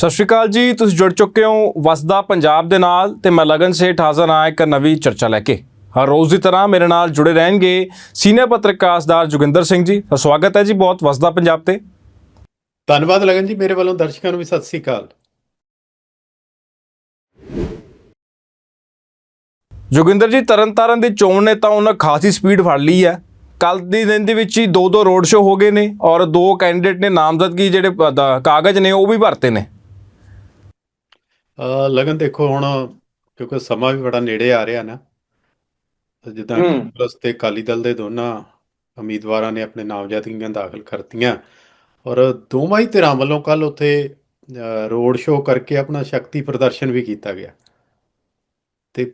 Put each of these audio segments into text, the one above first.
ਸਤਿ ਸ਼੍ਰੀ ਅਕਾਲ ਜੀ ਤੁਸੀਂ ਜੁੜ ਚੁੱਕੇ ਹੋ ਵਸਦਾ ਪੰਜਾਬ ਦੇ ਨਾਲ ਤੇ ਮੈਂ ਲਗਨ ਸੇਠ ਹਾਜ਼ਰ ਹਾਂ ਇੱਕ ਨਵੀਂ ਚਰਚਾ ਲੈ ਕੇ। ਹਰ ਰੋਜ਼ ਦੀ ਤਰ੍ਹਾਂ ਮੇਰੇ ਨਾਲ ਜੁੜੇ ਰਹਿਣਗੇ ਸੀਨੀਅਰ ਪੱਤਰਕਾਰਦਾਰ ਜੋਗਿੰਦਰ ਸਿੰਘ ਜੀ। ਸਵਾਗਤ ਹੈ ਜੀ ਬਹੁਤ ਵਸਦਾ ਪੰਜਾਬ ਤੇ। ਧੰਨਵਾਦ ਲਗਨ ਜੀ ਮੇਰੇ ਵੱਲੋਂ ਦਰਸ਼ਕਾਂ ਨੂੰ ਵੀ ਸਤਿ ਸ੍ਰੀ ਅਕਾਲ। ਜੋਗਿੰਦਰ ਜੀ ਤਰਨਤਾਰਨ ਦੀ ਚੋਣ ਨੇ ਤਾਂ ਉਹਨਾਂ ਖਾਸੀ ਸਪੀਡ ਫੜ ਲਈ ਹੈ। ਕੱਲ ਦੀ ਦਿਨ ਦੇ ਵਿੱਚ ਹੀ ਦੋ ਦੋ ਰੋਡ ਸ਼ੋ ਹੋ ਗਏ ਨੇ ਔਰ ਦੋ ਕੈਂਡੀਡੇਟ ਨੇ ਨਾਮਜ਼ਦਗੀ ਜਿਹੜੇ ਕਾਗਜ਼ ਨੇ ਉਹ ਵੀ ਭਰਤੇ ਨੇ। ਲਗਨ ਦੇਖੋ ਹੁਣ ਕਿਉਂਕਿ ਸਮਾਂ ਵੀ ਬੜਾ ਨੇੜੇ ਆ ਰਿਹਾ ਨਾ ਜਿੱਦਾਂ। ਕਾਂਗਰਸ ਤੇ ਅਕਾਲੀ ਦਲ ਦੇ ਦੋਨਾਂ ਉਮੀਦਵਾਰਾਂ ਨੇ ਆਪਣੇ ਨਾਮਜ਼ਦਗੀਆਂ ਦਾਖਲ ਕਰਤੀਆਂ। ਔਰ ਦੋਵਾਂ ਹੀ ਧਿਰਾਂ ਵੱਲੋਂ ਕੱਲ ਉੱਥੇ ਰੋਡ ਸ਼ੋਅ ਕਰਕੇ ਆਪਣਾ ਸ਼ਕਤੀ ਪ੍ਰਦਰਸ਼ਨ ਵੀ ਕੀਤਾ ਗਿਆ। ਤੇ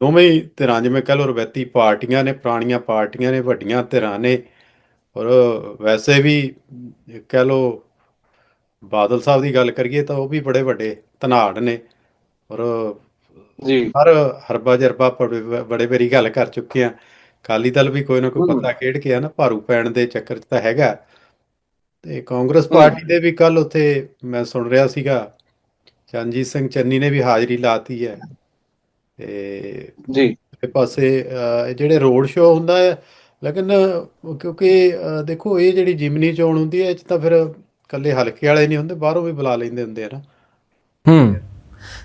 ਦੋਵੇਂ ਹੀ ਧਿਰਾਂ ਜਿਵੇਂ ਕਹਿ ਲਓ ਰਵਾਇਤੀ ਪਾਰਟੀਆਂ ਨੇ ਪੁਰਾਣੀਆਂ ਪਾਰਟੀਆਂ ਨੇ ਵੱਡੀਆਂ ਧਿਰਾਂ ਨੇ ਔਰ ਵੈਸੇ ਵੀ ਕਹਿ ਲਓ ਬਾਦਲ ਸਾਹਿਬ ਦੀ ਗੱਲ ਕਰੀਏ ਤਾਂ ਉਹ ਵੀ ਬੜੇ ਵੱਡੇ ਧਨਾੜ ਨੇ। ਔਰ ਜੀ। ਹਰ ਹਰਬਾ ਜਰਬਾ ਬੜੇ ਬੜੇ ਗੱਲ ਕਰ ਚੁੱਕੇ ਆ। ਅਕਾਲੀ ਦਲ ਵੀ ਕੋਈ ਨਾ ਕੋਈ। ਪੱਤਾ ਖੇਡ ਕੇ ਆ ਨਾ ਭਾਰੂ ਪੈਣ ਦੇ ਚੱਕਰ 'ਚ ਤਾਂ ਹੈਗਾ। ਤੇ ਕਾਂਗਰਸ ਪਾਰਟੀ ਦੇ ਵੀ ਕੱਲ ਉੱਥੇ ਮੈਂ ਸੁਣ ਰਿਹਾ ਸੀਗਾ ਚਰਨਜੀਤ ਸਿੰਘ ਚੰਨੀ ਨੇ ਵੀ ਹਾਜ਼ਰੀ ਲਾਤੀ ਹੈ। ਤੇ ਜੀ। ਇੱਕ ਪਾਸੇ ਜਿਹੜੇ ਰੋਡ ਸ਼ੋਅ ਹੁੰਦਾ ਹੈ ਲੇਕਿਨ ਕਿਉਂਕਿ ਦੇਖੋ ਇਹ ਜਿਹੜੀ ਜਿਮਨੀ ਚੋਣ ਹੁੰਦੀ ਹੈ ਇਹ 'ਚ ਤਾਂ ਫਿਰ ਇਕੱਲੇ ਹਲਕੇ ਵਾਲੇ ਨਹੀਂ ਹੁੰਦੇ ਬਾਹਰੋਂ ਵੀ ਬੁਲਾ ਲੈਂਦੇ ਹੁੰਦੇ ਆ ਨਾ। ਹੂੰ।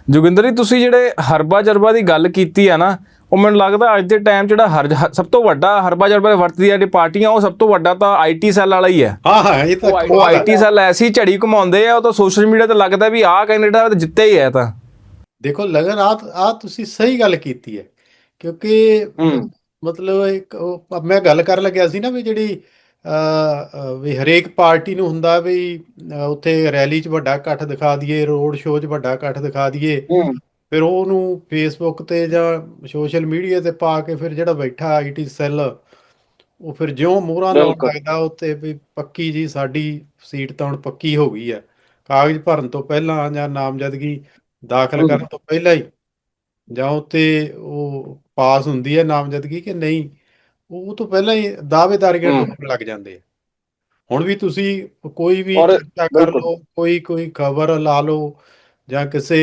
ਜੋਗਿੰਦਰ ਜੀ ਤੁਸੀਂ ਜਿਹੜੇ ਹਰਬਾ ਜਰਬਾ ਦੀ ਗੱਲ ਕੀਤੀ ਆ ਨਾ ਉਹ ਮੈਨੂੰ ਲੱਗਦਾ ਅੱਜ ਦੇ ਟਾਈਮ ਜਿਹੜਾ ਹਰ ਸਭ ਤੋਂ ਵੱਡਾ ਹਰਬਾ ਜਰਬਾ ਵਰਤਦੀ ਜਿਹੜੀ ਪਾਰਟੀਆਂ ਉਹ ਸਭ ਤੋਂ ਵੱਡਾ ਤਾਂ ਆਈਟੀ ਸੈੱਲ ਵਾਲਾ ਹੀ ਹੈ ਹਾਂ ਹਾਂ ਇਹ ਤਾਂ ਉਹ। ਆਈਟੀ ਸੈੱਲ ਐਸੀ ਝੜੀ ਘੁਮਾਉਂਦੇ ਆ ਉਹ ਤਾਂ ਸੋਸ਼ਲ ਮੀਡੀਆ ਤੇ ਲੱਗਦਾ ਵੀ ਆਹ ਕੈਂਡੀਡੇਟ ਜਿੱਤੇ ਹੀ ਹੈ ਤਾਂ। ਦੇਖੋ ਲਗਨ ਆ ਆ ਤੁਸੀਂ ਸਹੀ ਗੱਲ ਕੀਤੀ ਹੈ ਕਿਉਂਕਿ ਮਤਲਬ ਇੱਕ ਮੈਂ ਗੱਲ ਕਰਨ ਲੱਗਿਆ ਸੀ ਨਾ ਵੀ ਜਿਹੜੀ ਵੀ ਹਰੇਕ ਪਾਰਟੀ ਨੂੰ ਹੁੰਦਾ ਵੀ ਉੱਥੇ ਰੈਲੀ 'ਚ ਵੱਡਾ ਇਕੱਠ ਦਿਖਾ ਦਈਏ ਰੋਡ ਸ਼ੋਅ 'ਚ ਵੱਡਾ ਇਕੱਠ ਦਿਖਾ ਦਈਏ ਫਿਰ ਉਹਨੂੰ ਫੇਸਬੁੱਕ ਤੇ ਜਾਂ ਸੋਸ਼ਲ ਮੀਡੀਆ ਤੇ ਪਾ ਕੇ ਫਿਰ ਜਿਹੜਾ ਬੈਠਾ ਆਈਟੀ ਸੈੱਲ ਉਹ ਫਿਰ ਜਿਉਂ ਮੋਹਰਾਂ ਬਿਲਕੁਲ। ਲੱਗਦਾ ਉੱਤੇ ਵੀ ਪੱਕੀ ਜੀ ਸਾਡੀ ਸੀਟ ਤਾਂ ਹੁਣ ਪੱਕੀ ਹੋ ਗਈ ਹੈ ਕਾਗਜ਼ ਭਰਨ ਤੋਂ ਪਹਿਲਾਂ ਜਾਂ ਨਾਮਜ਼ਦਗੀ ਦਾਖਲ। ਕਰਨ ਤੋਂ ਪਹਿਲਾਂ ਹੀ ਜਾਂ ਉੱਤੇ ਉਹ ਪਾਸ ਹੁੰਦੀ ਹੈ ਨਾਮਜ਼ਦਗੀ ਕਿ ਨਹੀਂ ਉਹ ਤੋਂ ਪਹਿਲਾਂ ਹੀ ਹਮ। ਠੋਕਣ ਲੱਗ ਜਾਂਦੇ ਆ ਹੁਣ ਵੀ ਤੁਸੀਂ ਕੋਈ ਵੀ ਚਰਚਾ ਕਰ। ਲਓ ਕੋਈ ਕੋਈ ਖਬਰ ਲਾ ਲਓ ਜਾਂ ਕਿਸੇ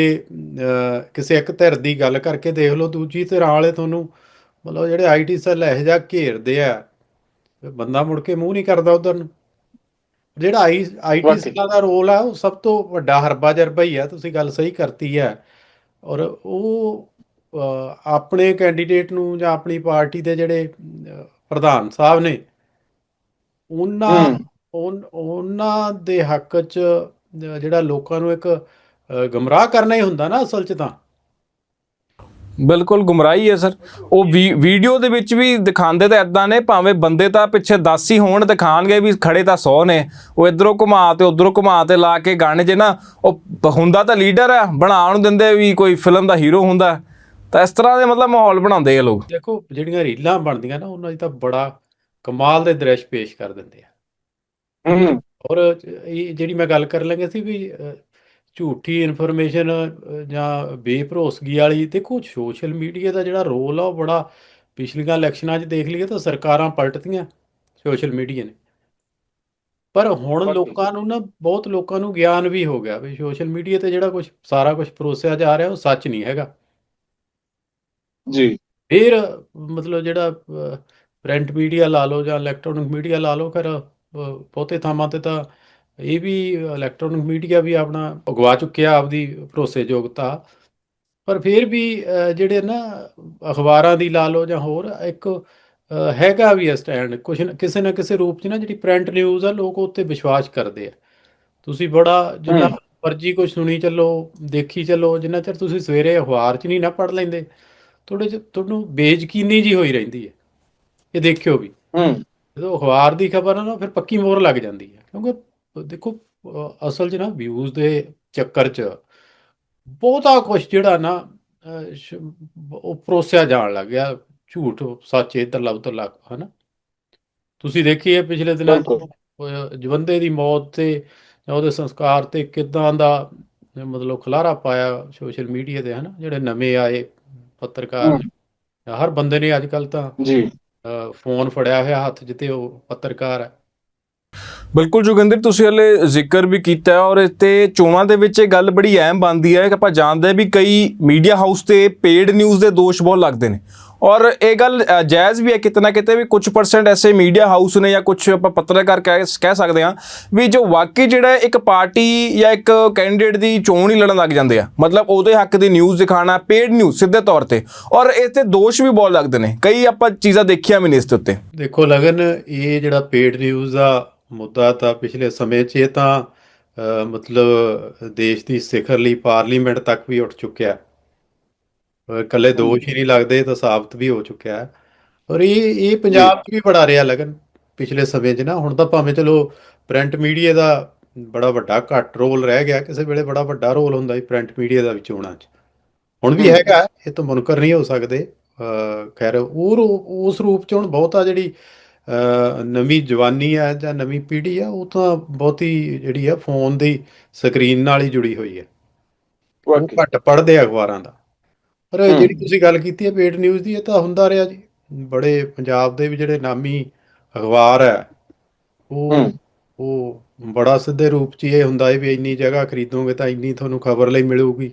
ਕਿਸੇ ਇੱਕ ਧਿਰ ਦੀ ਗੱਲ ਕਰਕੇ ਦੇਖ ਲਓ ਦੂਜੀ ਧਿਰ ਵਾਲੇ ਤੁਹਾਨੂੰ ਮਤਲਬ ਜਿਹੜੇ ਆਈਟੀ ਸੈੱਲ ਇਹੋ ਜਿਹਾ ਘੇਰਦੇ ਆ ਬੰਦਾ ਮੁੜ ਕੇ ਮੂੰਹ ਨਹੀਂ ਕਰਦਾ ਉਧਰ ਨੂੰ ਜਿਹੜਾ ਆਈ ਆਈਟੀ। ਸੈੱਲਾਂ ਦਾ ਰੋਲ ਆ ਉਹ ਸਭ ਤੋਂ ਵੱਡਾ ਹਰਬਾ ਜਰਬਾ ਹੀ ਆ ਤੁਸੀਂ ਗੱਲ ਸਹੀ ਕਰਤੀ ਹੈ ਔਰ ਉਹ ਆਪਣੇ ਕੈਂਡੀਡੇਟ ਨੂੰ ਜਾਂ ਆਪਣੀ ਪਾਰਟੀ ਦੇ ਜਿਹੜੇ ਪ੍ਰਧਾਨ ਸਾਹਿਬ ਨੇ ਉਹਨਾਂ ਉਹਨਾਂ ਦੇ ਹੱਕ 'ਚ ਜਿਹੜਾ ਲੋਕਾਂ ਨੂੰ ਇੱਕ ਗੁੰਮਰਾਹ ਕਰਨਾ ਹੀ ਹੁੰਦਾ ਨਾ ਅਸਲ 'ਚ ਤਾਂ। ਬਿਲਕੁਲ ਗੁੰਮਰਾਹੀ ਹੈ ਸਰ। ਉਹ ਵੀਡੀਓ ਦੇ ਵਿੱਚ ਵੀ ਦਿਖਾਉਂਦੇ ਤਾਂ ਇਦਾਂ ਨੇ ਭਾਵੇਂ ਬੰਦੇ ਤਾਂ ਪਿੱਛੇ 10 ਹੀ ਹੋਣ ਦਿਖਾਣਗੇ ਵੀ ਖੜੇ ਤਾਂ 100 ਨੇ। ਉਹ ਇਧਰੋਂ ਘੁਮਾ ਤੇ ਉਧਰੋਂ ਘੁਮਾ ਤੇ ਲਾ ਕੇ ਗਾਣੇ 'ਚ ਨਾ ਉਹ ਹੁੰਦਾ ਤਾਂ ਲੀਡਰ ਆ ਬਣਾਉਣ ਦਿੰਦੇ ਵੀ ਕੋਈ ਫਿਲਮ ਦਾ ਹੀਰੋ ਹੁੰਦਾ। ਤਾਂ ਇਸ ਤਰ੍ਹਾਂ ਦੇ ਮਤਲਬ ਮਾਹੌਲ ਬਣਾਉਂਦੇ ਆ ਲੋਕ। ਦੇਖੋ ਜਿਹੜੀਆਂ ਰੀਲਾਂ ਬਣਦੀਆਂ ਨਾ ਉਹਨਾਂ 'ਚ ਤਾਂ ਬੜਾ ਕਮਾਲ ਦੇ ਦ੍ਰਿਸ਼ ਪੇਸ਼ ਕਰ ਦਿੰਦੇ ਆ। ਔਰ ਇਹ ਜਿਹੜੀ ਮੈਂ ਗੱਲ ਕਰਨ ਲੱਗਿਆ ਸੀ ਵੀ ਝੂਠੀ ਇਨਫੋਰਮੇਸ਼ਨ ਜਾਂ ਬੇਭਰੋਸਗੀ ਵਾਲੀ ਦੇਖੋ ਸੋਸ਼ਲ ਮੀਡੀਆ ਦਾ ਜਿਹੜਾ ਰੋਲ ਆ ਉਹ ਬੜਾ ਪਿਛਲੀਆਂ ਇਲੈਕਸ਼ਨਾਂ 'ਚ ਦੇਖ ਲਈਏ ਤਾਂ ਸਰਕਾਰਾਂ ਪਲਟਦੀਆਂ ਸੋਸ਼ਲ ਮੀਡੀਆ ਨੇ। ਪਰ ਹੁਣ। ਲੋਕਾਂ ਨੂੰ ਨਾ ਬਹੁਤ ਲੋਕਾਂ ਨੂੰ ਗਿਆਨ ਵੀ ਹੋ ਗਿਆ ਵੀ ਸੋਸ਼ਲ ਮੀਡੀਆ ਤੇ ਜਿਹੜਾ ਕੁਝ ਸਾਰਾ ਕੁਝ ਪਰੋਸਿਆ ਜਾ ਰਿਹਾ ਉਹ ਸੱਚ ਨਹੀਂ ਹੈਗਾ। ਜੀ। ਫਿਰ ਮਤਲਬ ਜਿਹੜਾ ਪ੍ਰਿੰਟ ਮੀਡੀਆ ਲਾ ਲਓ ਜਾਂ ਇਲੈਕਟ੍ਰੋਨਿਕ ਮੀਡੀਆ ਲਾ ਲਓ ਫਿਰ ਬਹੁਤੇ ਥਾਵਾਂ ਤੇ ਤਾਂ ਇਹ ਵੀ ਇਲੈਕਟ੍ਰੋਨਿਕ ਮੀਡੀਆ ਵੀ ਆਪਣਾ ਅਗਵਾ ਚੁੱਕਿਆ ਆਪਦੀ ਭਰੋਸੇਯੋਗਤਾ। ਪਰ ਫਿਰ ਵੀ ਜਿਹੜੇ ਨਾ ਅਖਬਾਰਾਂ ਦੀ ਲਾ ਲਓ ਜਾਂ ਹੋਰ ਇੱਕ ਹੈਗਾ ਵੀ ਸਟੈਂਡ ਨਾ- ਕਿਸੇ ਨਾ ਕਿਸੇ ਰੂਪ 'ਚ ਨਾ ਜਿਹੜੀ ਪ੍ਰਿੰਟ ਨਿਊਜ਼ ਆ ਲੋਕ ਉੱਤੇ ਵਿਸ਼ਵਾਸ ਕਰਦੇ ਆ। ਤੁਸੀਂ ਬੜਾ ਜਿੰਨਾ। ਮਰਜ਼ੀ ਕੁਝ ਸੁਣੀ ਚੱਲੋ ਦੇਖੀ ਚੱਲੋ ਜਿੰਨਾ ਚਿਰ ਤੁਸੀਂ ਸਵੇਰੇ ਅਖਬਾਰ 'ਚ ਨਹੀਂ ਨਾ ਪੜ੍ਹ ਲੈਂਦੇ ਥੋੜੇ ਜਿਹਾ ਤੁਹਾਨੂੰ ਬੇਯਕੀਨੀ ਜੀ ਹੋਈ ਰਹਿੰਦੀ ਹੈ। ਇਹ ਦੇਖਿਓ ਵੀ। ਹੂੰ। ਜਦੋਂ ਅਖਬਾਰ ਦੀ ਖਬਰ ਆ ਨਾ ਫਿਰ ਪੱਕੀ ਮੋਹਰ ਲੱਗ ਜਾਂਦੀ ਹੈ। ਕਿਉਂਕਿ ਦੇਖੋ ਅਸਲ 'ਚ ਨਾ ਵਿਊਜ਼ ਦੇ ਚੱਕਰ 'ਚ ਬਹੁਤਾ ਕੁਝ ਜਿਹੜਾ ਨਾ ਉਹ ਪਰੋਸਿਆ ਜਾਣ ਲੱਗ ਗਿਆ। ਝੂਠ ਸੱਚ ਇੱਧਰ ਉੱਧਰ ਲੱਗ ਹਨਾ। ਤੁਸੀਂ ਦੇਖੀਏ ਪਿਛਲੇ ਦਿਨਾਂ। ਅ, ਜਵੰਦੇ ਦੀ ਮੌਤ ਤੇ ਜਾਂ ਉਹਦੇ ਸੰਸਕਾਰ ਤੇ ਕਿਦਾਂ ਦਾ ਮਤਲਬ ਖਲਾਰਾ ਪਾਇਆ ਸੋਸ਼ਲ ਮੀਡੀਆ ਤੇ ਹਨਾ। ਜਿਹੜੇ ਨਵੇਂ ਆਏ ਪੱਤਰਕਾਰ ਹਰ ਬੰਦੇ ਨੇ ਅੱਜ ਕੱਲ ਤਾਂ ਜੀ। ਫੋਨ ਫੜਿਆ ਹੋਇਆ ਹੱਥ 'ਚ ਤੇ ਉਹ ਪੱਤਰਕਾਰ ਹੈ। ਬਿਲਕੁਲ ਜੋਗਿੰਦਰ ਤੁਸੀਂ ਹਲੇ ਜ਼ਿਕਰ ਵੀ ਕੀਤਾ ਹੈ ਔਰ ਇੱਥੇ ਚੋਣਾਂ ਦੇ ਵਿੱਚ ਇਹ ਗੱਲ ਬੜੀ ਅਹਿਮ ਬਣਦੀ ਹੈ ਕਿ ਆਪਾਂ ਜਾਣਦੇ ਹਾਂ ਵੀ ਕਈ ਮੀਡੀਆ ਹਾਊਸ ਤੇ ਪੇਡ ਨਿਊਜ਼ ਦੇ ਦੋਸ਼ ਬਹੁਤ ਲੱਗਦੇ ਨੇ। ਔਰ ਇਹ ਗੱਲ ਜਾਇਜ਼ ਵੀ ਹੈ ਕਿਤਨਾ ਕਿਤੇ ਵੀ ਕੁਝ ਪਰਸੈਂਟ ਐਸੇ ਮੀਡੀਆ ਹਾਊਸ ਨੇ ਜਾਂ ਕੁਝ ਆਪਾਂ ਪੱਤਰਕਾਰ ਕਹਿ ਕਹਿ ਸਕਦੇ ਹਾਂ ਵੀ ਜੋ ਵਾਕਈ ਜਿਹੜਾ ਇੱਕ ਪਾਰਟੀ ਜਾਂ ਇੱਕ ਕੈਂਡੀਡੇਟ ਦੀ ਚੋਣ ਹੀ ਲੜਨ ਲੱਗ ਜਾਂਦੇ ਆ। ਮਤਲਬ ਉਹਦੇ ਹੱਕ ਦੀ ਨਿਊਜ਼ ਦਿਖਾਣਾ ਪੇਡ ਨਿਊਜ਼ ਸਿੱਧੇ ਤੌਰ ਤੇ। ਔਰ ਇਸ ਤੇ ਦੋਸ਼ ਵੀ ਬਹੁਤ ਲੱਗਦੇ ਨੇ। ਕਈ ਆਪਾਂ ਚੀਜ਼ਾਂ ਦੇਖੀਆਂ ਵੀ ਨੇ ਇਸ ਦੇ ਉੱਤੇ। ਦੇਖੋ ਲਗਨ, ਇਹ ਜਿਹੜਾ ਪੇਡ ਨਿਊਜ਼ ਦਾ ਮੁੱਦਾ ਤਾਂ ਪਿਛਲੇ ਸਮੇਂ 'ਚ ਇਹ ਤਾਂ ਮਤਲਬ ਦੇਸ਼ ਦੀ ਸਿਖਰ ਲਈ ਪਾਰਲੀਮੈਂਟ ਤੱਕ ਵੀ ਉੱਠ ਚੁੱਕਿਆ। ਇਕੱਲੇ ਦੋਸ਼ ਹੀ ਨਹੀਂ ਲੱਗਦੇ ਤਾਂ ਸਾਬਤ ਵੀ ਹੋ ਚੁੱਕਿਆ ਹੈ। ਔਰ ਇਹ ਇਹ ਪੰਜਾਬ 'ਚ ਵੀ ਬੜਾ ਰਿਹਾ ਲਗਨ ਪਿਛਲੇ ਸਮੇਂ 'ਚ ਨਾ। ਹੁਣ ਤਾਂ ਭਾਵੇਂ ਚਲੋ ਪ੍ਰਿੰਟ ਮੀਡੀਆ ਦਾ ਬੜਾ ਵੱਡਾ ਘੱਟ ਰੋਲ ਰਹਿ ਗਿਆ ਕਿਸੇ ਵੇਲੇ ਬੜਾ ਵੱਡਾ ਰੋਲ ਹੁੰਦਾ ਸੀ ਪ੍ਰਿੰਟ ਮੀਡੀਆ ਦਾ ਵੀ ਚੋਣਾਂ 'ਚ। ਹੁਣ ਵੀ। ਹੈਗਾ ਇਹ ਤਾਂ ਮੁਨਕਰ ਨਹੀਂ ਹੋ ਸਕਦੇ। ਖੈਰ ਉਹ ਉਸ ਰੂਪ 'ਚ ਹੁਣ ਬਹੁਤਾ ਜਿਹੜੀ ਨਵੀਂ ਜਵਾਨੀ ਹੈ ਜਾਂ ਨਵੀਂ ਪੀੜ੍ਹੀ ਆ ਉਹ ਤਾਂ ਬਹੁਤੀ ਜਿਹੜੀ ਆ ਫੋਨ ਦੀ ਸਕਰੀਨ ਨਾਲ ਹੀ ਜੁੜੀ ਹੋਈ ਹੈ। ਉਹ ਘੱਟ ਪੜ੍ਹਦੇ ਆ ਅਖਬਾਰਾਂ ਦਾ। ਪਰ। ਜਿਹੜੀ ਤੁਸੀਂ ਗੱਲ ਕੀਤੀ ਹੈ ਪੇਡ ਨਿਊਜ਼ ਦੀ ਇਹ ਤਾਂ ਹੁੰਦਾ ਰਿਹਾ ਜੀ। ਬੜੇ ਪੰਜਾਬ ਦੇ ਵੀ ਜਿਹੜੇ ਨਾਮੀ ਅਖਬਾਰ ਹੈ ਉਹ। ਉਹ ਬੜਾ ਸਿੱਧੇ ਰੂਪ 'ਚ ਇਹ ਹੁੰਦਾ ਹੈ ਵੀ ਇੰਨੀ ਜਗ੍ਹਾ ਖਰੀਦੋਗੇ ਤਾਂ ਇੰਨੀ ਤੁਹਾਨੂੰ ਖਬਰ ਲਈ ਮਿਲੂਗੀ।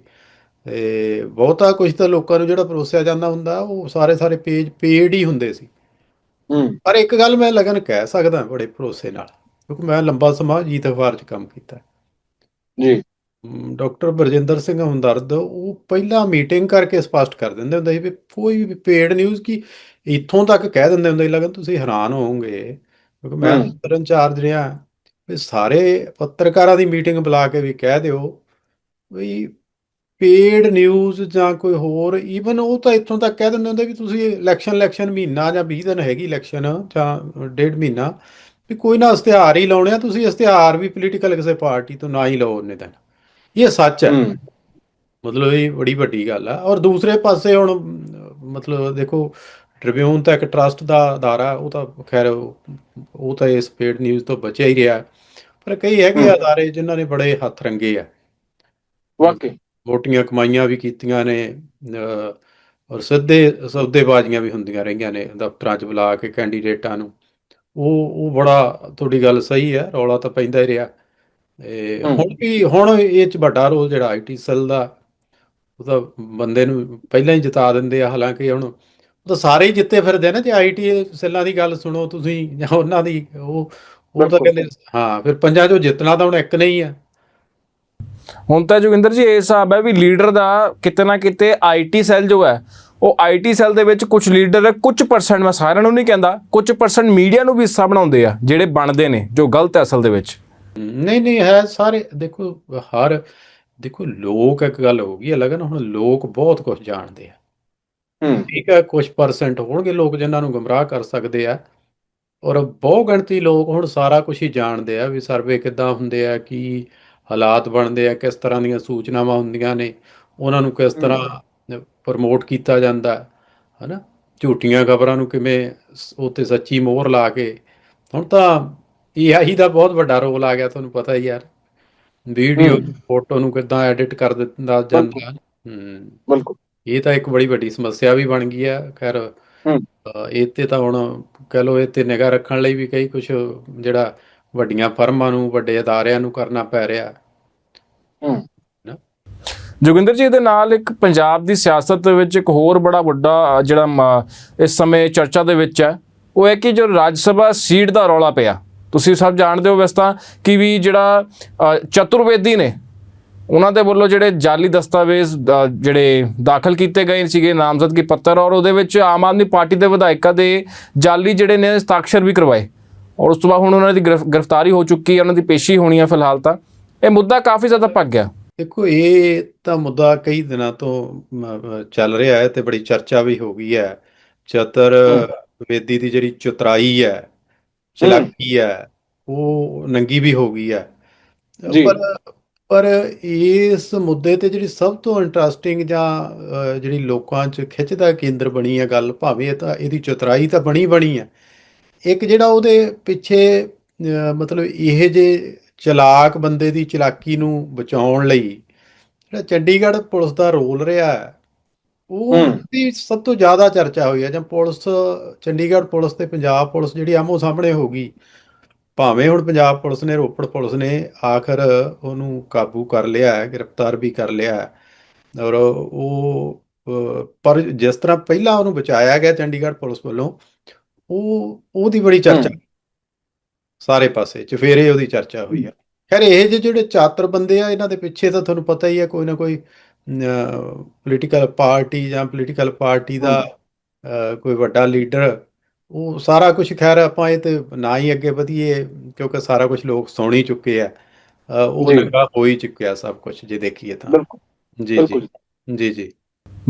ਤੇ ਬਹੁਤਾ ਕੁਝ ਤਾਂ ਲੋਕਾਂ ਨੂੰ ਜਿਹੜਾ ਪਰੋਸਿਆ ਜਾਂਦਾ ਹੁੰਦਾ ਉਹ ਸਾਰੇ ਸਾਰੇ ਪੇਜ ਪੇਡ ਹੀ ਹੁੰਦੇ ਸੀ। ਪਰ ਇੱਕ ਗੱਲ ਮੈਂ ਲਗਨ ਕਹਿ ਸਕਦਾ ਬੜੇ ਭਰੋਸੇ ਨਾਲ ਕਿਉਂਕਿ ਮੈਂ ਲੰਬਾ ਸਮਾਂ ਜੀਤ ਅਖਬਾਰ 'ਚ ਕੰਮ ਕੀਤਾ। ਜੀ। ਡਾਕਟਰ ਬਰਜਿੰਦਰ ਸਿੰਘ ਹਮਦਰਦ ਉਹ ਪਹਿਲਾਂ ਮੀਟਿੰਗ ਕਰਕੇ ਸਪਸ਼ਟ ਕਰ ਦਿੰਦੇ ਹੁੰਦੇ ਸੀ ਵੀ ਕੋਈ ਵੀ ਪੇਡ ਨਿਊਜ਼ ਕੀ ਇੱਥੋਂ ਤੱਕ ਕਹਿ ਦਿੰਦੇ ਹੁੰਦੇ ਸੀ ਲਗਨ ਤੁਸੀਂ ਹੈਰਾਨ ਹੋਵੋਗੇ ਕਿਉਂਕਿ ਮੈਂ। ਪੱਤਰ ਇੰਚਾਰਜ ਰਿਹਾ ਵੀ ਸਾਰੇ ਪੱਤਰਕਾਰਾਂ ਦੀ ਮੀਟਿੰਗ ਬੁਲਾ ਕੇ ਵੀ ਕਹਿ ਦਿਓ ਵੀ ਪੇਡ ਨਿਊਜ਼ ਜਾਂ ਕੋਈ ਹੋਰ ਈਵਨ ਉਹ ਤਾਂ ਇੱਥੋਂ ਤੱਕ ਕਹਿ ਦਿੰਦੇ ਹੁੰਦੇ ਵੀ ਤੁਸੀਂ ਇਲੈਕਸ਼ਨ ਇਲੈਕਸ਼ਨ ਮਹੀਨਾ ਜਾਂ 20 ਦਿਨ ਹੈਗੀ ਇਲੈਕਸ਼ਨ ਜਾਂ ਡੇਢ ਮਹੀਨਾ ਵੀ ਕੋਈ ਨਾ ਇਸ਼ਤਿਹਾਰ ਹੀ ਲਾਉਣੇ ਆ ਤੁਸੀਂ ਇਸ਼ਤਿਹਾਰ ਵੀ ਪੋਲੀਟੀਕਲ ਕਿਸੇ ਪਾਰਟੀ ਤੋਂ ਨਾ ਹੀ ਲਾਓ ਉਹਨੇ ਦਿਨ ਇਹ ਸੱਚ ਹੈ। ਮਤਲਬ ਇਹ ਬੜੀ ਵੱਡੀ ਗੱਲ ਆ। ਔਰ ਦੂਸਰੇ ਪਾਸੇ ਹੁਣ ਮਤਲਬ ਦੇਖੋ ਟ੍ਰਿਬਿਊਨ ਤਾਂ ਇੱਕ ਟਰਸਟ ਦਾ ਅਦਾਰਾ ਉਹ ਤਾਂ ਖੈਰ ਉਹ ਤਾਂ ਇਸ ਪੇਡ ਨਿਊਜ਼ ਤੋਂ ਬਚਿਆ ਹੀ ਰਿਹਾ। ਪਰ ਕਈ ਹੈਗੇ। ਅਦਾਰੇ ਜਿਨ੍ਹਾਂ ਨੇ ਬੜੇ ਹੱਥ ਰੰਗੇ ਆ। ਵਾਕਈ। ਮੋਟੀਆਂ ਕਮਾਈਆਂ ਵੀ ਕੀਤੀਆਂ ਨੇ ਔਰ ਸਿੱਧੇ ਸੌਦੇਬਾਜ਼ੀਆਂ ਵੀ ਹੁੰਦੀਆਂ ਰਹੀਆਂ ਨੇ ਦਫ਼ਤਰਾਂ 'ਚ ਬੁਲਾ ਕੇ ਕੈਂਡੀਡੇਟਾਂ ਨੂੰ। ਉਹ ਉਹ ਬੜਾ ਤੁਹਾਡੀ ਗੱਲ ਸਹੀ ਹੈ ਰੌਲਾ ਤਾਂ ਪੈਂਦਾ ਹੀ ਰਿਹਾ। ਤੇ। ਹੁਣ ਵੀ ਹੁਣ ਇਹ 'ਚ ਵੱਡਾ ਰੋਲ ਜਿਹੜਾ ਆਈਟੀ ਸੈੱਲ ਦਾ ਉਹ ਤਾਂ ਬੰਦੇ ਨੂੰ ਪਹਿਲਾਂ ਹੀ ਜਿਤਾ ਦਿੰਦੇ ਆ ਹਾਲਾਂਕਿ ਹੁਣ ਉਹ ਤਾਂ ਸਾਰੇ ਹੀ ਜਿੱਤੇ ਫਿਰਦੇ ਨਾ ਜੇ ਆਈਟੀ ਸੈੱਲਾਂ ਦੀ ਗੱਲ ਸੁਣੋ ਤੁਸੀਂ ਜਾਂ ਉਹਨਾਂ ਦੀ ਉਹ ਉਹ ਤਾਂ। ਕਹਿੰਦੇ ਹਾਂ ਫਿਰ ਪੰਜਾਂ 'ਚੋਂ ਜਿੱਤਣਾ ਤਾਂ ਹੁਣ ਇੱਕ ਨਹੀਂ ਆ ਹੁਣ ਤਾਂ ਜੋਗਿੰਦਰ ਜੀ ਇਹ ਹਿਸਾਬ ਹੈ ਵੀ ਲੀਡਰ ਦਾ ਕਿਤੇ ਨਾ ਕਿਤੇ ਆਈਟੀ ਸੈੱਲ ਜੋ ਹੈ ਉਹ ਆਈਟੀ ਸੈੱਲ ਦੇ ਵਿੱਚ ਕੁਝ ਲੀਡਰ ਕੁਝ ਪਰਸੈਂਟ ਮੈਂ ਸਾਰਿਆਂ ਨੂੰ ਨਹੀਂ ਕਹਿੰਦਾ ਕੁਝ ਪਰਸੈਂਟ ਮੀਡੀਆ ਨੂੰ ਵੀ ਹਿੱਸਾ ਬਣਾਉਂਦੇ ਆ ਜਿਹੜੇ ਬਣਦੇ ਨੇ ਜੋ ਗਲਤ ਹੈ ਅਸਲ ਦੇ ਵਿੱਚ ਨਹੀਂ ਨਹੀਂ ਹੈ ਸਾਰੇ ਦੇਖੋ ਹਰ ਦੇਖੋ ਲੋਕ ਇੱਕ ਗੱਲ ਹੋ ਗਈ ਹੈ ਲਗਨ ਹੁਣ ਲੋਕ ਬਹੁਤ ਕੁਝ ਜਾਣਦੇ ਆ। ਹੂੰ। ਠੀਕ ਹੈ ਕੁਝ ਪਰਸੈਂਟ ਹੋਣਗੇ ਲੋਕ ਜਿਨ੍ਹਾਂ ਨੂੰ ਗੁੰਮਰਾਹ ਕਰ ਸਕਦੇ ਆ ਔਰ ਬਹੁ ਗਿਣਤੀ ਲੋਕ ਹੁਣ ਸਾਰਾ ਕੁਝ ਹੀ ਜਾਣਦੇ ਆ ਵੀ ਸਰਵੇ ਕਿੱਦਾਂ ਹੁੰਦੇ ਆ ਕੀ ਹਾਲਾਤ ਬਣਦੇ ਆ ਕਿਸ ਤਰ੍ਹਾਂ ਦੀਆਂ ਸੂਚਨਾਵਾਂ ਹੁੰਦੀਆਂ ਨੇ ਉਹਨਾਂ ਨੂੰ ਕਿਸ ਤਰ੍ਹਾਂ ਪ੍ਰਮੋਟ ਕੀਤਾ ਜਾਂਦਾ ਹੈ, ਹਨਾ ਝੂਠੀਆਂ ਖਬਰਾਂ ਨੂੰ ਕਿਵੇਂ ਸ- ਉੱਤੇ ਸੱਚੀ ਮੋਹਰ ਲਾ ਕੇ ਹੁਣ ਤਾਂ AI ਦਾ ਬਹੁਤ ਵੱਡਾ ਰੋਲ ਆ ਗਿਆ ਤੁਹਾਨੂੰ ਪਤਾ ਹੀ ਯਾਰ। ਵੀਡੀਓ। ਫੋਟੋ ਨੂੰ ਕਿੱਦਾਂ ਐਡਿਟ ਕਰ ਦਿੱਤਾ ਜਾਂਦਾ। ਹੂੰ। ਬਿਲਕੁਲ। ਇਹ ਤਾਂ ਇੱਕ ਬੜੀ ਵੱਡੀ ਸਮੱਸਿਆ ਵੀ ਬਣ ਗਈ ਹੈ। ਖੈਰ ਇਹ ਤੇ ਤਾਂ ਹੁਣ ਕਹ ਲਓ ਇਹ ਤੇ ਨਿਗਾਹ ਰੱਖਣ ਲਈ ਵੀ ਕਈ ਕੁਝ ਜਿਹੜਾ ਵੱਡੀਆਂ ਫਰਮਾਂ ਨੂੰ ਵੱਡੇ ਅਦਾਰਿਆਂ ਨੂੰ ਕਰਨਾ ਪੈ ਰਿਹਾ। ਜੋਗਿੰਦਰ ਜੀ ਇਹਦੇ ਨਾਲ ਇੱਕ ਪੰਜਾਬ ਦੀ ਸਿਆਸਤ ਦੇ ਵਿੱਚ ਇੱਕ ਹੋਰ ਬੜਾ ਵੱਡਾ ਜਿਹੜਾ ਇਸ ਸਮੇਂ ਚਰਚਾ ਦੇ ਵਿੱਚ ਹੈ ਉਹ ਹੈ ਕਿ ਜੋ ਰਾਜ ਸਭਾ ਸੀਟ ਦਾ ਰੌਲਾ ਪਿਆ। ਤੁਸੀਂ ਸਭ ਜਾਣਦੇ ਹੋ ਵੈਸੇ ਤਾਂ ਕਿ ਵੀ ਜਿਹੜਾ ਚਤੁਰਵੇਦੀ ਨੇ, ਉਹਨਾਂ ਦੇ ਵੱਲੋਂ ਜਿਹੜੇ ਜਾਲੀ ਦਸਤਾਵੇਜ਼ ਜਿਹੜੇ ਦਾਖਲ ਕੀਤੇ ਗਏ ਸੀਗੇ ਨਾਮਜ਼ਦਗੀ ਪੱਤਰ ਔਰ ਉਹਦੇ ਵਿੱਚ ਆਮ ਆਦਮੀ ਪਾਰਟੀ ਦੇ ਵਿਧਾਇਕਾਂ ਦੇ ਜਾਲੀ ਜਿਹੜੇ ਨੇ ਹਸਤਾਖਰ ਵੀ ਕਰਵਾਏ। ਔਰ ਉਸ ਤੋਂ ਬਾਅਦ ਹੁਣ ਉਹਨਾਂ ਦੀ ਗ੍ਰਿਫ- ਗ੍ਰਿਫਤਾਰੀ ਹੋ ਚੁੱਕੀ ਹੈ, ਉਹਨਾਂ ਦੀ ਪੇਸ਼ੀ ਹੋਣੀ ਹੈ ਫਿਲਹਾਲ ਤਾਂ। ਇਹ ਮੁੱਦਾ ਕਾਫੀ ਜ਼ਿਆਦਾ ਭੱਗ ਗਿਆ। ਦੇਖੋ, ਇਹ ਤਾਂ ਮੁੱਦਾ ਕਈ ਦਿਨਾਂ ਤੋਂ ਚੱਲ ਰਿਹਾ ਹੈ ਤੇ ਬੜੀ ਚਰਚਾ ਵੀ ਹੋ ਗਈ ਹੈ। ਚਤਰ ਵੇਦੀ ਦੀ ਜਿਹੜੀ ਚਤਰਾਈ ਹੈ ਚਲਾਕੀ ਹੈ। ਉਹ ਨੰਗੀ ਵੀ ਹੋ ਗਈ ਹੈ। ਪਰ ਪਰ ਇਸ ਮੁੱਦੇ ਤੇ ਜਿਹੜੀ ਸਭ ਤੋਂ ਇੰਟਰਸਟਿੰਗ ਜਾਂ ਜਿਹੜੀ ਲੋਕਾਂ 'ਚ ਖਿੱਚ ਦਾ ਕੇਂਦਰ ਬਣੀ ਹੈ ਗੱਲ ਭਾਵੇਂ ਇਹ ਤਾਂ ਇਹਦੀ ਚਤੁਰਾਈ ਤਾਂ ਬਣੀ ਬਣੀ ਹੈ ਇੱਕ ਜਿਹੜਾ ਉਹਦੇ ਪਿੱਛੇ ਮਤਲਬ ਇਹ ਜੇ ਚਲਾਕ ਬੰਦੇ ਦੀ ਚਲਾਕੀ ਨੂੰ ਬਚਾਉਣ ਲਈ ਜਿਹੜਾ ਚੰਡੀਗੜ੍ਹ ਪੁਲਿਸ ਦਾ ਰੋਲ ਰਿਹਾ ਹੈ ਉਹ। ਦੀ ਸਭ ਤੋਂ ਜ਼ਿਆਦਾ ਚਰਚਾ ਹੋਈ ਹੈ ਜਾਂ ਪੁਲਿਸ ਚੰਡੀਗੜ੍ਹ ਪੁਲਿਸ ਤੇ ਪੰਜਾਬ ਪੁਲਿਸ ਜਿਹੜੀ ਆਮੋ ਸਾਹਮਣੇ ਹੋ ਗਈ ਭਾਵੇਂ ਹੁਣ ਪੰਜਾਬ ਪੁਲਿਸ ਨੇ ਰੋਪੜ ਪੁਲਿਸ ਨੇ ਆਖਰ ਉਹਨੂੰ ਕਾਬੂ ਕਰ ਲਿਆ ਹੈ ਗ੍ਰਿਫਤਾਰ ਵੀ ਕਰ ਲਿਆ ਹੈ। ਔਰ ਉਹ ਪਰ ਜਿਸ ਤਰ੍ਹਾਂ ਪਹਿਲਾਂ ਉਹਨੂੰ ਬਚਾਇਆ ਗਿਆ ਚੰਡੀਗੜ੍ਹ ਪੁਲਿਸ ਵੱਲੋਂ ਉਹ ਉਹਦੀ ਬੜੀ ਚਰਚਾ ਸਾਰੇ ਪਾਸੇ ਚਫੇਰੇ ਉਹਦੀ ਚਰਚਾ ਹੋਈ ਆ ਖੈਰ ਇਹ ਜਿਹੇ ਜਿਹੜੇ ਚਾਤਰ ਬੰਦੇ ਆ ਇਹਨਾਂ ਦੇ ਪਿੱਛੇ ਤਾਂ ਤੁਹਾਨੂੰ ਪਤਾ ਹੀ ਹੈ ਕੋਈ ਨਾ ਕੋਈ ਪੋਲੀਟੀਕਲ ਪਾਰਟੀ ਜਾਂ ਪੋਲੀਟੀਕਲ ਪਾਰਟੀ ਦਾ ਕੋਈ ਵੱਡਾ ਲੀਡਰ ਉਹ ਸਾਰਾ ਕੁਝ ਖੈਰ ਆਪਾਂ ਇਹ ਤੇ ਨਾ ਹੀ ਅੱਗੇ ਵਧੀਏ ਕਿਉਂਕਿ ਸਾਰਾ ਕੁਝ ਲੋਕ ਸੁਣ ਹੀ ਚੁੱਕੇ ਆ। ਉਹ। ਲੱਗਾ ਹੋ ਹੀ ਚੁੱਕਿਆ ਸਭ ਕੁਝ ਜੇ ਦੇਖੀਏ ਤਾਂ। ਜੀ ਬਿਲਕੁਲ ਜੀ। ਜੀ ਜੀ।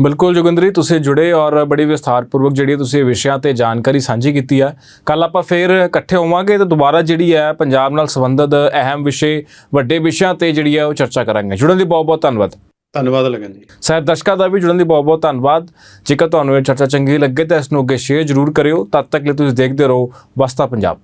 ਬਿਲਕੁਲ ਜੋਗਿੰਦਰੀ ਤੁਸੀਂ ਜੁੜੇ ਔਰ ਬੜੀ ਵਿਸਥਾਰਪੂਰਵਕ ਜਿਹੜੀ ਤੁਸੀਂ ਵਿਸ਼ਿਆਂ ਤੇ ਜਾਣਕਾਰੀ ਸਾਂਝੀ ਕੀਤੀ ਹੈ ਕੱਲ ਆਪਾਂ ਫੇਰ ਇਕੱਠੇ ਹੋਵਾਂਗੇ ਤੇ ਦੁਬਾਰਾ ਜਿਹੜੀ ਹੈ ਪੰਜਾਬ ਨਾਲ ਸੰਬੰਧਿਤ ਅਹਿਮ ਵਿਸ਼ੇ ਵੱਡੇ ਵਿਸ਼ਿਆਂ ਤੇ ਜਿਹੜੀ ਹੈ ਉਹ ਚਰਚਾ ਕਰਾਂਗੇ। ਜੁੜਨ ਦੀ ਬਹੁਤ ਬਹੁਤ ਧੰਨਵਾਦ। ਧੰਨਵਾਦ ਲਗਨ ਜੀ ਸਾਹਿਬ ਦਰਸ਼ਕਾਂ ਦਾ ਵੀ ਜੁੜਨ ਦੀ ਬਹੁਤ ਬਹੁਤ ਧੰਨਵਾਦ। ਜੇਕਰ ਤੁਹਾਨੂੰ ਇਹ ਚਰਚਾ ਚੰਗੀ ਲੱਗੇ ਤਾਂ ਇਸ ਨੂੰ ਅੱਗੇ ਸ਼ੇਅਰ ਜ਼ਰੂਰ ਕਰਿਓ। ਤਦ ਤੱਕ ਲਈ ਤੁਸੀਂ ਦੇਖਦੇ ਰਹੋ ਵਸਤਾ ਪੰਜਾਬ।